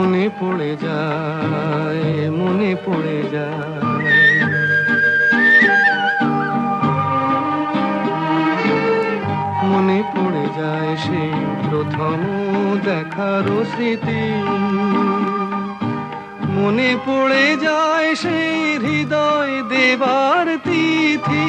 মনে পড়ে যায়, মনে পড়ে যায়। মনে পড়ে যায় সেই প্রথম দেখার স্মৃতি। মনে পড়ে যায় সেই হৃদয় দেবার তিথি।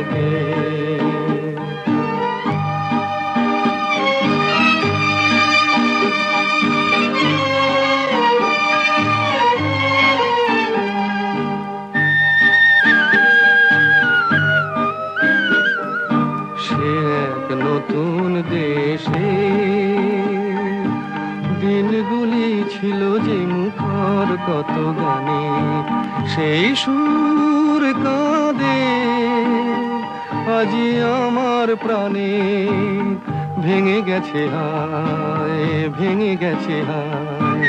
গেছে হায়, ভেঙে গেছে হায়।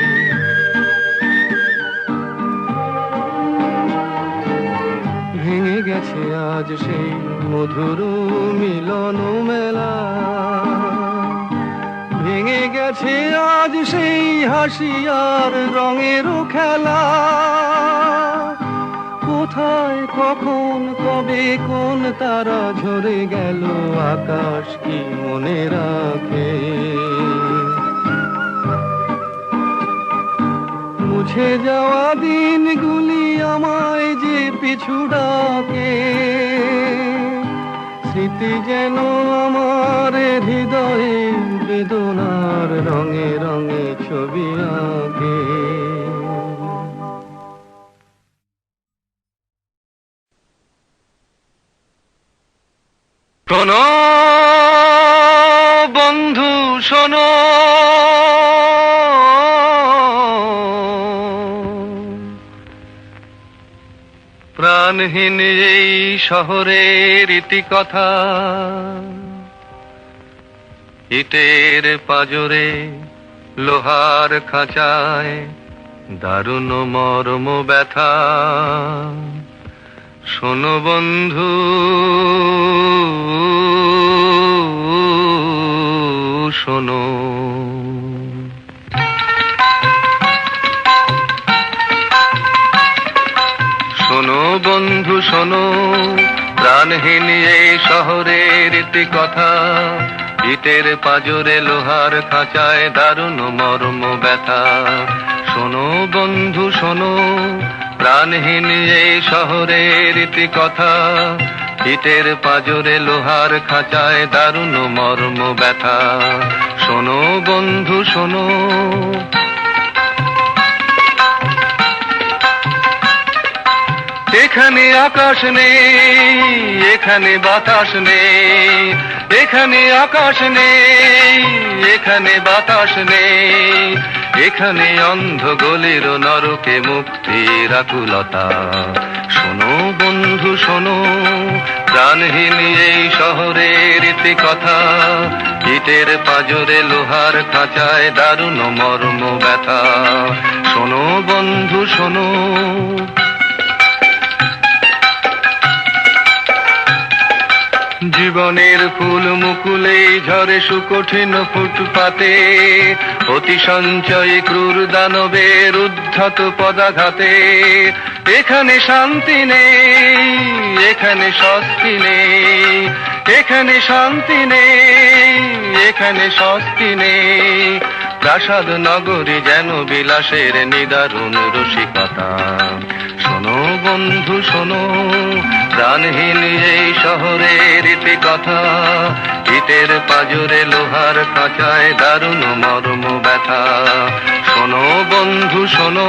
ভেঙে গেছে আজ সেই মধুর মিলন মেলা। ভেঙে গেছে আজ সেই হাসিয়ার রঙের কোন তারা ঝরে গেল আকাশ কি মনে রাখে? মুছে যাওয়া দিনগুলি আমায় যে পিছু ডাকে, স্মৃতি যেন আমার হৃদয়ে বেদনার রঙে রঙে ছবি আঁকে। শোনো, বন্ধু, শোনো। প্রাণহীন এই শহরের ইতিকথা, ইটের পাজরে লোহার খাঁচায় দারুণ মর্ম ব্যথা। শোনো, বন্ধু শোনো, প্রাণহীন এই শহরের ইতি কথা ইটের পাজরে লোহার খাঁচায় দারুণ মর্ম ব্যথা। শোনো বন্ধু, শোনো, প্রাণহীন এই শহরের ইতি কথা ইটের পাজরে লোহার খাঁচায় দারুণ মর্ম ব্যথা। শোনো বন্ধু, শোনো এখানে আকাশ নেই, এখানে বাতাস নেই, এখানে আকাশ নেই, এখানে বাতাস নেই, এখানে অন্ধ গলির নরকে মুক্তির আকুলতা। শোনো বন্ধু, শোনো, প্রাণহীন এই শহরের কথা ইটের পাজরে লোহার খাঁচায় দারুণ মর্ম ব্যথা শোনো বন্ধু, শোনো জীবনের ফুল মুকুলে ঝরে সুকঠিন ফুটপাতে। অতি সঞ্চয় ক্রূর দানবের উদ্ধত পদাঘাতে। এখানে শান্তি নেই, এখানে স্বস্তি নেই, এখানে শান্তি নেই, এখানে স্বস্তি নেই। প্রাসাদ নগরী যেন বিলাসের নিদারুণ রসিকতা। শোনো বন্ধু, শোনো প্রাণহীন এই শহরের ইতি কথা। ইটের পাজরে লোহার কাঁচায় দারুণ মর্ম ব্যথা। শোনো বন্ধু, শোনো।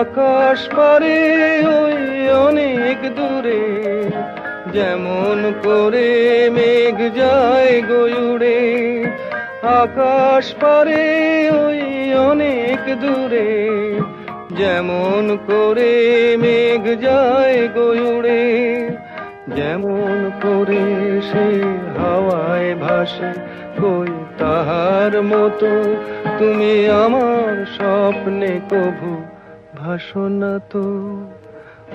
আকাশ পারে ওই অনেক দূরে, যেমন করে মেঘ যায় গয়ুড়ে আকাশ পারে ওই অনেক দূরে, যেমন করে মেঘ যায় গয়ুড়ে যেমন করে সে হাওয়ায় ভাসে, কই তাহার মতো তুমি আমার স্বপ্নে কভু। ভাসনা তো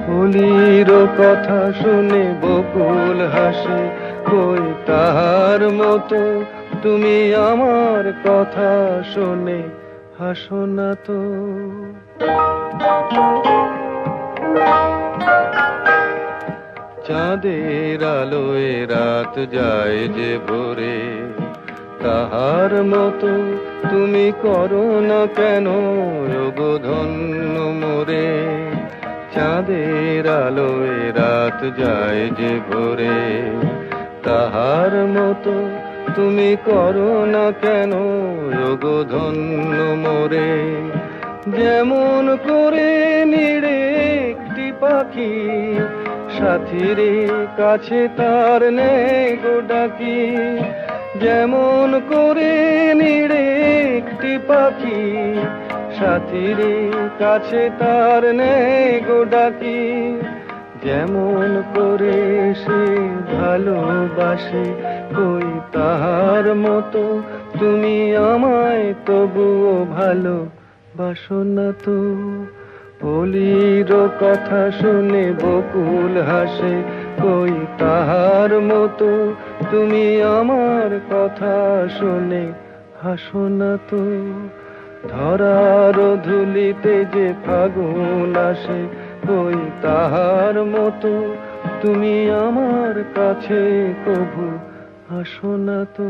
হোলির কথা শুনে বকুল হাসে, কই তাহার মতো তুমি আমার কথা শুনে, হাসনা তো। চাঁদের আলোয় রাত যায় যে ভোরে তাহার মতো তুমি করো না কেন? যোগো ধন্য মোরে, চাঁদের আলোয় রাত যায় যে ভোরে। তাহার মতো তুমি করো না কেন? যোগো ধন্য মোরে, যেমন করে নিড়ে একটি পাখি, সাথীরে কাছে তার নেই গো ডাকি। যেমন করে নিড়ে একটি পাখি, সাথীরে কাছে তার নেই ডাকি। যেমন করে সে ভালোবাসে, কই তাহার মতো তুমি আমায় তবুও ভালো বাসনা তো। হোলির কথা শুনে বকুল হাসে, কই তাহার মতো তুমি আমার কথা শুনে হাসো না তো। ধরার ধুলিতে যে ফাগুন আসে, ওই তাহার মতো। তুমি আমার কাছে কভু হাসো না তো।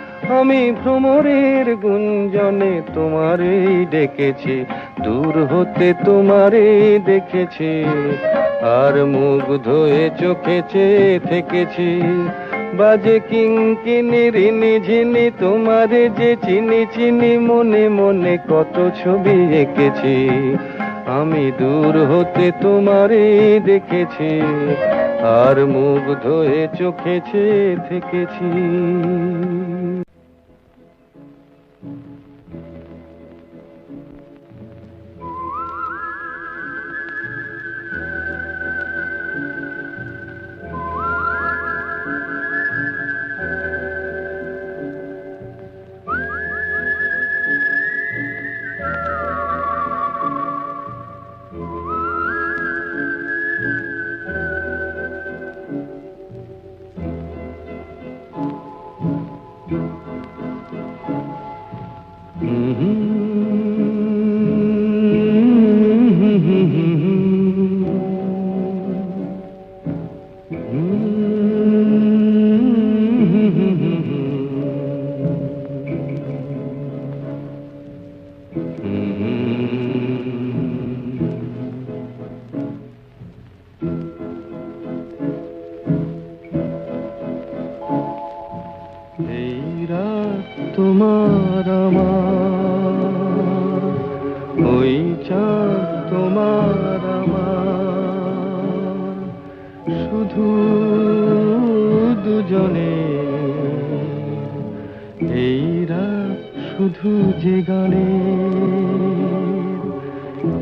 আমি ভ্রমরের গুঞ্জনে তোমারেই ডেকেছি, দূর হতে তোমারেই দেখেছি, আর মুখ হয়ে চোখে চেয়ে থেকেছি। বাজে কিঙ্কিনি রিনি ঝিনি তোমারে যে চিনি চিনি, মনে মনে কত ছবি এঁকেছি। আমি দূর হতে তোমারে দেখেছি, আর মুখ হয়ে চোখে চেয়ে থেকেছি। শুধু যে গানে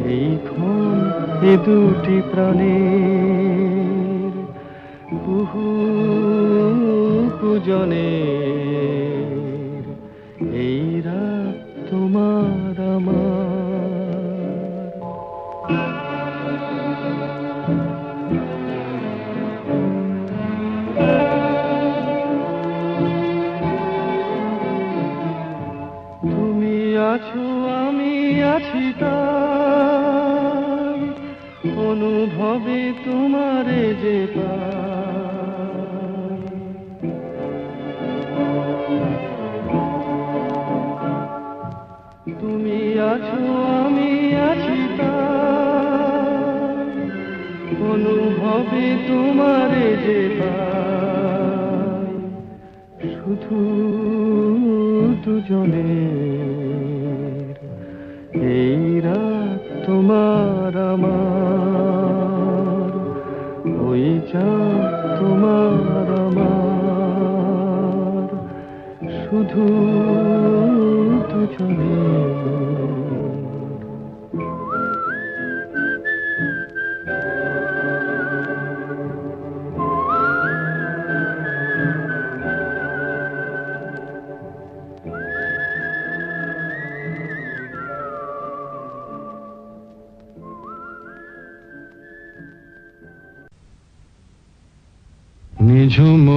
এই ক্ষণ এ দুটি প্রাণের বহু পূজনে তুমি আছো আমি আছি তাই অনুভবে তোমারে শুধু এই রাত তোমার আমার ওই চাঁদ তোমার আমার শুধু দুজনের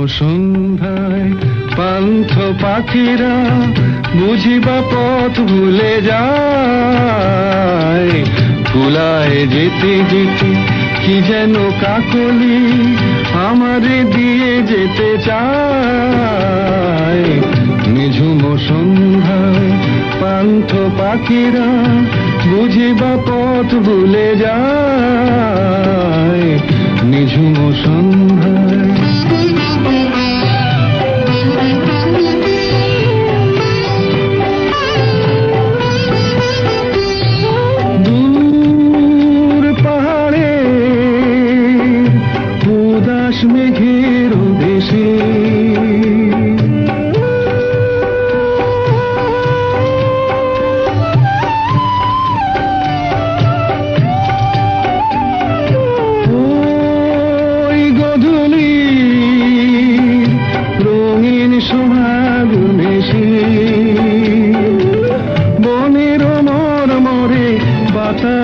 সন্ধ্যায় পান্থ পাখিরা বুঝিবা পথ ভুলে যায়। কুলায় যেতে যেতে কি যেন কাকলি আমারে দিয়ে যেতে চায়। নিঝুম সন্ধ্যায় পান্থ পাখিরা বুঝিবা পথ ভুলে যায়। নিঝুম সন্ধ্যায়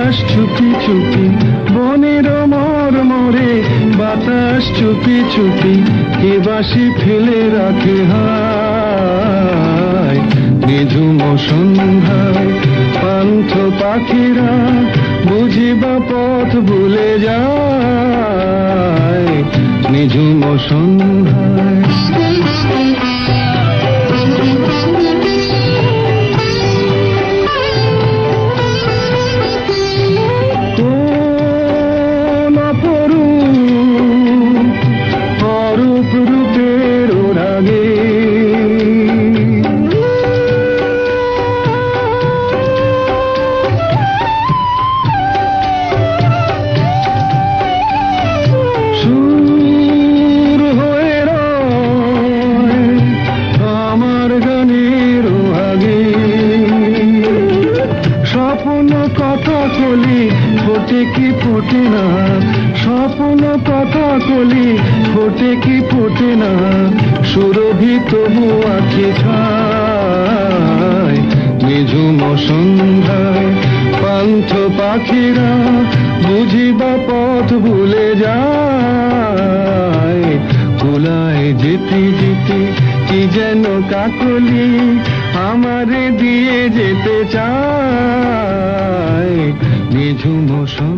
বাতাস চুপি চুপি, বনের মর মরে বাতাস চুপি চুপি কে বাসি ফেলে রাখে হায়। মেঝু মসন্ধায় পান্থ পাখিরা বুঝিবা পথ ভুলে যায়। নিঝুম সন্ধ্যায় ফোটে কি ফোটে না সুরভি তবু আখি খায় নিঝুম সন্ধ্যায় পান্থ পাখিরা বুঝিবা পথ ভুলে যায়। কুলায় যেতে যেতে কি যেন কাকলি আমারে দিয়ে যেতে চায়। নিঝুম সন্ধ্যায়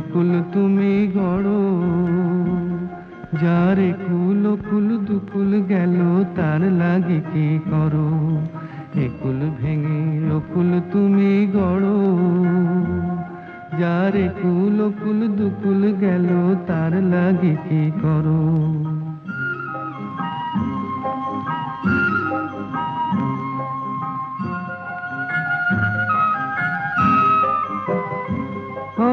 অকুল তুমি গড়ো। যারে কুল কুল দুকুল গেল, তার লাগে কি করো? একুল ভেঙে অকুল তুমি গড়ো। যারে কুল কুল দুকুল গেল, তার লাগে কি করো?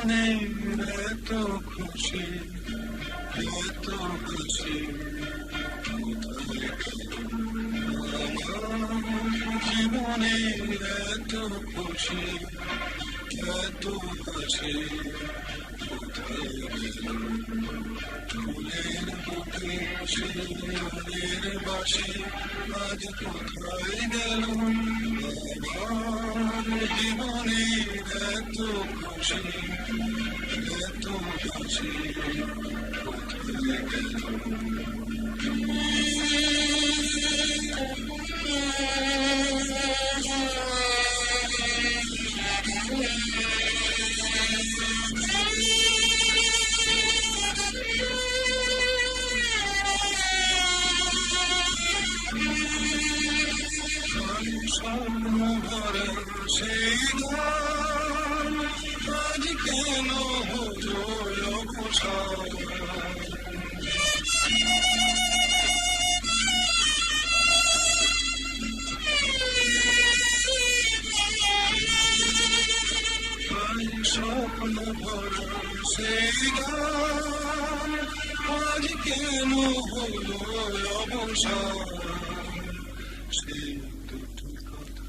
এত খুশি এত খুশি। জীবনের এত খুশি এত খুশি। ফুলের বুকে বাসি আজ কোথায় গেল? আমার জীবনের এত খুশি এত খুশি কোথায় গেল স্বপ্ন ভরা সেই আজ কেন হলো অবসান স্বপ্ন ভরা সেই আজ কেন হলো অবসান সেই দুটো কথা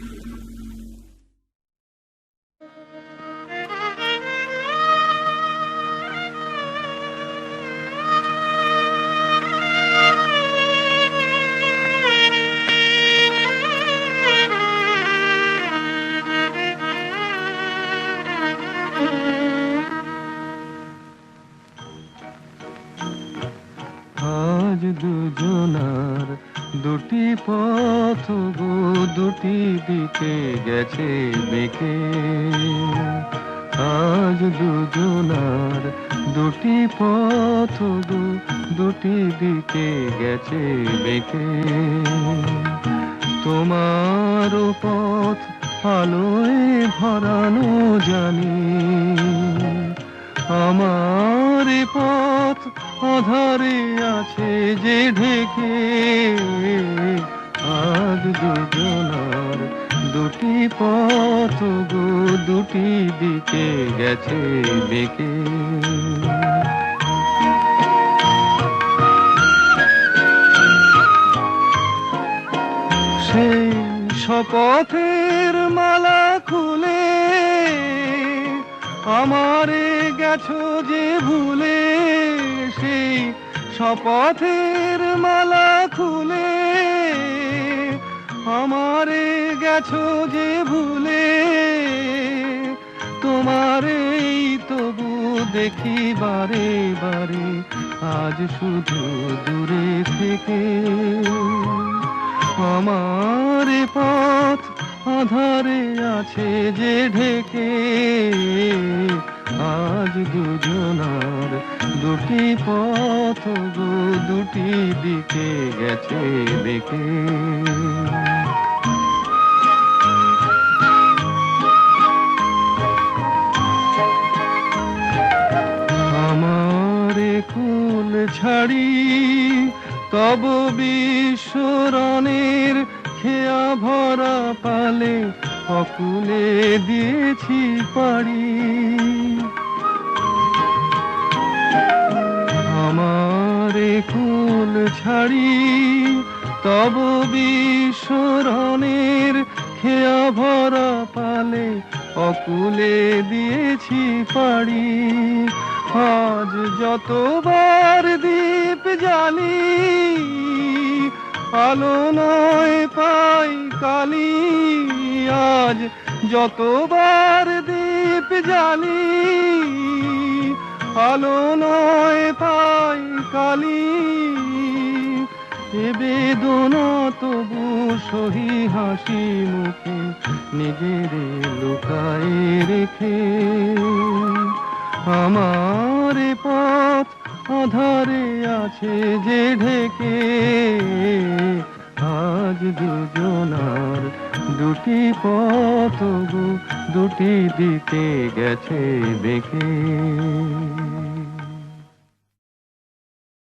দুজনার দুটি পথ গো দুটি দিকে গেছে বেঁকে। তোমার পথ আলোয় ভরানো জানি। আমার পথ অধারে আছে যে ঢেকে। আজ দুজনার দুটি পথ গো, দুটি দিকে গেছে বেঁকে। সেই শপথের মালা খুলে আমারে গেছো যে ভুলে, সেই শপথের মালা খুলে আমারে গেছো যে ভুলে তোমার এই তবু দেখি বারে বারে, আজ শুধু দূরে থেকে। আমার পথ, আধারে আছে যে ঢেকে আজ দুজনার দুটি পথ গো, দুটি দিকে গেছে বেঁকে আমার কুল ছাড়ি, তব বিশ্বরণের খেয়া ভরা পালে অকুলে দিয়েছি পাড়ি। আমার কুল ছাড়ি, তব বিশ্বরণের খেয়া ভরা পালে অকুলে দিয়েছি পাড়ি। আজ যতবার দীপ জ্বালি, আলো নয় পাই কালি। আজ যতবার দীপ জ্বালি আলো নয় পাই কালি। এ বেদনা তবু সহি হাসি মুখে নিজের লুকায় রেখে। আমার পথ আধারে আছে যে ঢেকে। আজ দুজনার দুটি পথ দুটি দিকে গেছে বেঁকে